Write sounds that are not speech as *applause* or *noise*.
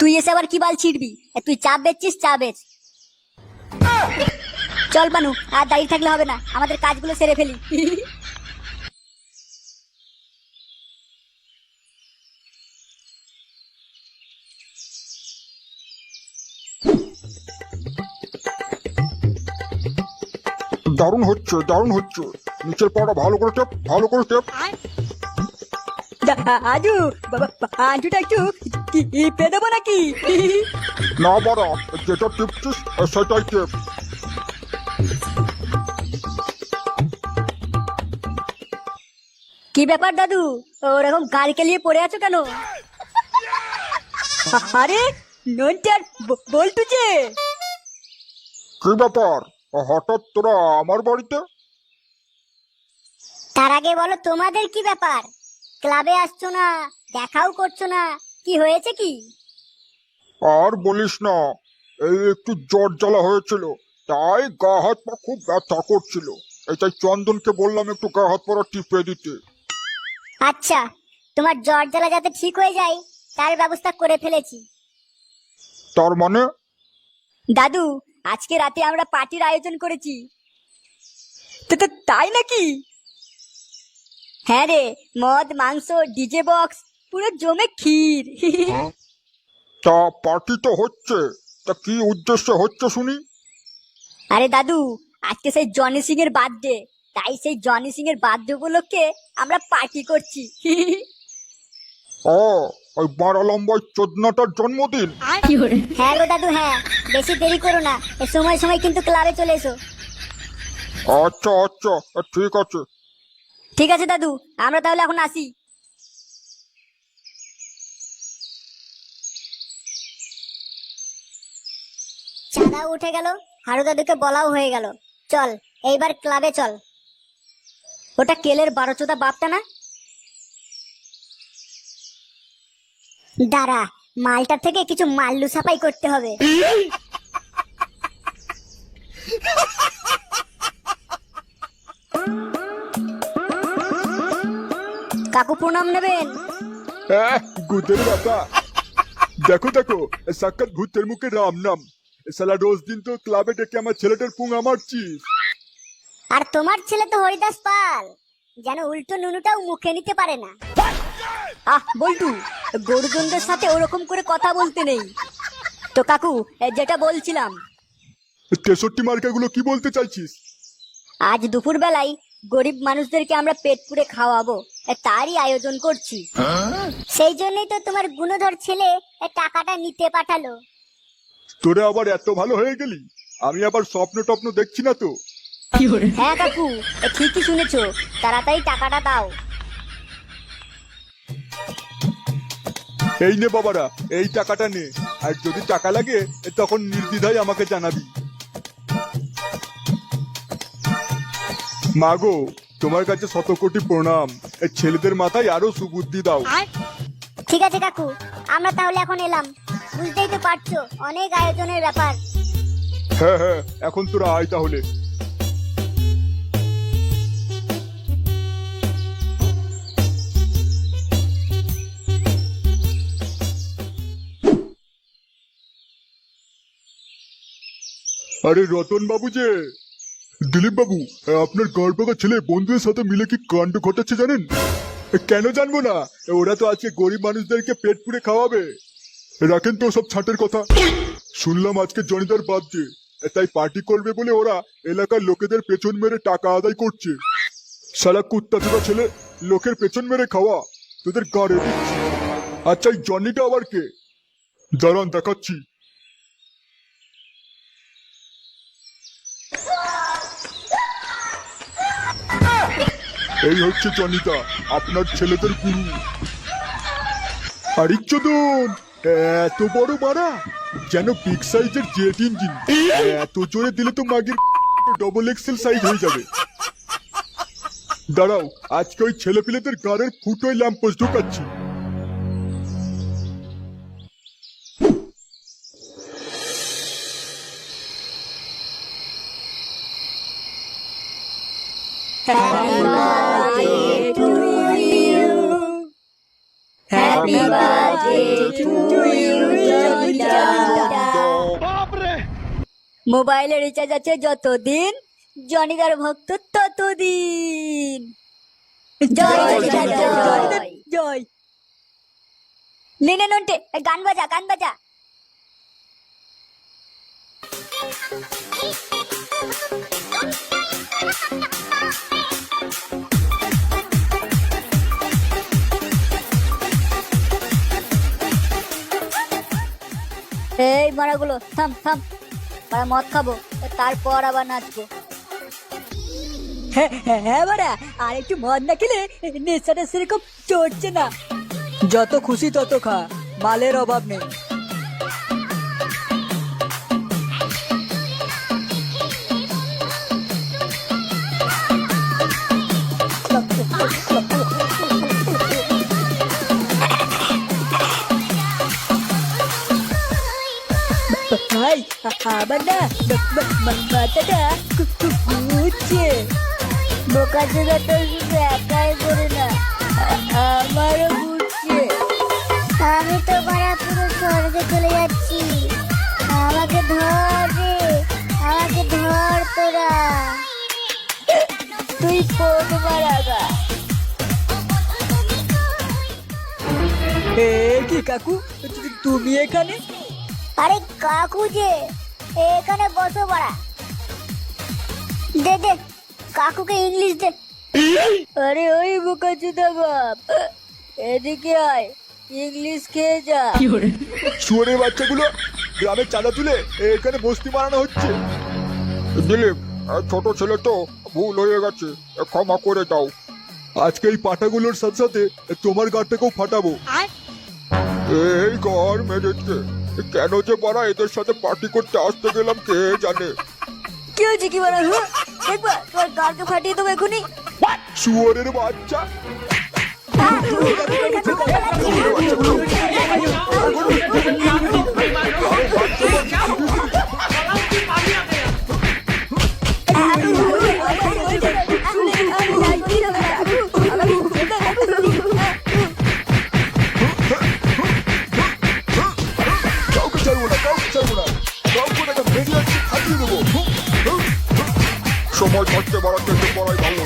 তুই এসে আবার কি বাল ছিড়বি? তুই চা বেচছিস চা বেচ। চল বানু আর দাঁড়িয়ে থাকলে হবে না। আমাদের কাজগুলো সেরে ফেলি। দারুণ হচ্ছে দারুণ হচ্ছে। নিচের পাড়া ভালো করে টেপ ভালো করে টেপ আজু বাবা আজুটা একটু টিপে দেবো নাকি? না বাড়া যেটা টিপছিস সেটাই টেপ। কি ব্যাপার দাদু? ওরকম গাড়ি কেলিয়ে পড়ে আছো কেন? আরে নন্টার বলটু যে। কি ব্যাপার? হঠাৎ তোরা আমার বাড়িতে? তার আগে বলো তোমাদের কি ব্যাপার? ক্লাবে আসছো না দেখাও করছ না। কি হয়েছে কি? আর বলিস না এই একটু জ্বর জ্বালা হয়েছিল তাই গা হাত পা খুব ব্যথা করছিল। এটাই চন্দনকে বললাম একটু গা হাত পাড়া টিপে দিতে। আচ্ছা তোমার জ্বর জ্বালা যাতে ঠিক হয়ে যায় তার ব্যবস্থা করে ফেলেছি। তার মানে? দাদু আজকে রাতে আমরা পার্টির আয়োজন করেছি। তো তাই নাকি? হ্যাঁ রে মদ মাংস ডিজে বক্স পুরো জমে ক্ষীর। তা পার্টি তো হচ্ছে। তা কি উদ্দেশ্য হচ্ছে শুনি? আরে দাদু আজকে সেই জনি সিং এর বার্থডে। তাই সেই জনি সিং এর বার্থডে উপলক্ষে আমরা পার্টি করছি। ও ওই বাড়া লম্বাই চোদনাটার জন্মদিন? হ্যাঁ গো দাদু হ্যাঁ। বেশি দেরি করো না। এ সময় সময় কিন্তু ক্লাবে চলে এসো। আচ্ছা আচ্ছা। ঠিক আছে। ঠিক আছে দাদু আমরা তাহলে এখন আসি। চাঁদা উঠে গেল হারু দাদুকে বলাও হয়ে গেল, চল, এইবার ক্লাবে চল। ওটা কেলের বারোচোদা বাপটা না? দাঁড়া, মালটার থেকে কিছু মাল্লু সাফাই করতে হবে। কাকু প্রণাম নেবেন? হ্যাঁ গুদের বাবা। দেখো দেখো সাক্ষাৎ ভূতের মুখে রাম নাম সালা রোজ দিন তো ক্লাবে ডেকে আমার ছেলেটার পুঙা মারছিস। আর তোমার ছেলে তো হরিদাস পাল যেন উল্টো নুনুটাও মুখে নিতে পারে না। আহ বল্টু গরুজনদের সাথে ওরকম করে কথা বলতে নেই। তো কাকু যেটা বলছিলাম। তেষট্টি মার্কাগুলো কি বলতে চাইছিস? আজ দুপুর বেলায় গরিব মানুষদেরকে আমরা পেট পুড়ে খাওয়াবো তারই আয়োজন করছি। সেই জন্যই তো তোমার গুণধর ছেলে টাকাটা নিতে পাঠালো। তোরা আবার এত ভালো হয়ে গেলি? আমি আবার স্বপ্ন টপ্ন দেখছি না তো। হ্যাঁ কাকু এ ঠিকই শুনেছো। তাড়াতাড়ি টাকাটা দাও। এই নে বাবারা এই টাকাটা নে। আর যদি টাকা লাগে তখন নির্দ্বিধায় আমাকে জানাবি। মাগো তোমার কাছে শত কোটি প্রণাম। এই ছেলেদের মাথায় আরও সুবুদ্ধি দাও। ঠিক আছে কাকু আমরা তাহলে এখন এলাম। বুঝতেই তো পারছ, অনেক আয়োজনের ব্যাপার। হ্যাঁ হ্যাঁ এখন তোরা আয় তাহলে। আরে রতন বাবু যে দিলীপ বাবু আপনার গর্ভকা ছেলে বন্ধুদের সাথে মিলে কি কাণ্ড ঘটাচ্ছে জানেন? কেন জানব না, ওরা তো আজকে গরিব মানুষদেরকে পেট পুড়ে খাওয়াবে। রাখেন তো সব ছাটের কথা। শুনলাম আজকে জনিদার বাদ দিয়ে। তাই পার্টি করবে বলে ওরা এলাকার লোকেদের পেছন মেরে টাকা আদায় করছে। সারা কুত্তা চোদা ছেলে লোকের পেছন মেরে খাওয়া তোদের গাড়ে দিচ্ছি। আচ্ছা এই জনিটা আবার কে? দাঁড়ান, দেখাচ্ছি। এই হচ্ছে জনিতা, আপনার ছেলেদের গুরু। আরে চোদন এত বড় মারা? যেন বিগ সাইজের জেট ইঞ্জিন এত জোরে দিলে তো মাগির ডবল এক্সেল সাইজ হয়ে যাবে। দাঁড়াও আজকে ওই ছেলেপিলেদের গাড়ের ফুটোয় ল্যাম্পোস্ট ঢোকাচ্ছি। Happy birthday to you, মোবাইলে রিচার্জ আছে যতদিন জনিদার ভক্ত ততদিন। লিনে নন্টে গান বাজা গান বাজা। *laughs* এই মারাগুলো, থাম থাম। মারা মদ খাব, তারপর আবার নাচবো। হ্যাঁ হ্যাঁ মারা, আর একটু মদ না খেলে নেশাটা সেরকম চড়ছে না। যত খুশি তত খা, মালের অভাব নেই। ভাই আবার না মাথাটা ঘুরছে বোকা চোদা তো শুধু একাই করে না আমারও ঘুরছে আমি তো মারা পুরো স্বর্গে চলে যাচ্ছি। আমাকে ধর রে আমাকে ধর তোরা। তুই কোট মারাগা এ কি কাকু তুমি এখানে? আরে কাকু যে এখানে বসো বড়া। দে দে কাকুকে ইংলিশ দে। আরে ওই বোকা চুদা বাপ এদিকে আয় ইংলিশ খেয়ে যা। শুয়ারের বাচ্চাগুলো গ্রামে চাঁদা তুলে এখানে বস্তি মারানো হচ্ছে। দিলীপ ছোট ছেলে তো ভুল হয়ে গেছে ক্ষমা করে দাও। আজকে এই পাটাগুলোর সাথে সাথে তোমার গাড়টাকেও ফাটাবো। এই ঘর মেরেছে কেন যে বড়া এদের সাথে পার্টি করতে আসতে গেলাম কে জানে? কি হয়েছে কি বলা হলো দেখবা তোমার গার্ড ফাটিয়ে দেবো এখনই। শুয়োরের বাচ্চা। কাউকে সময় থাকতে বাড়াতে তো পড়াই ভালো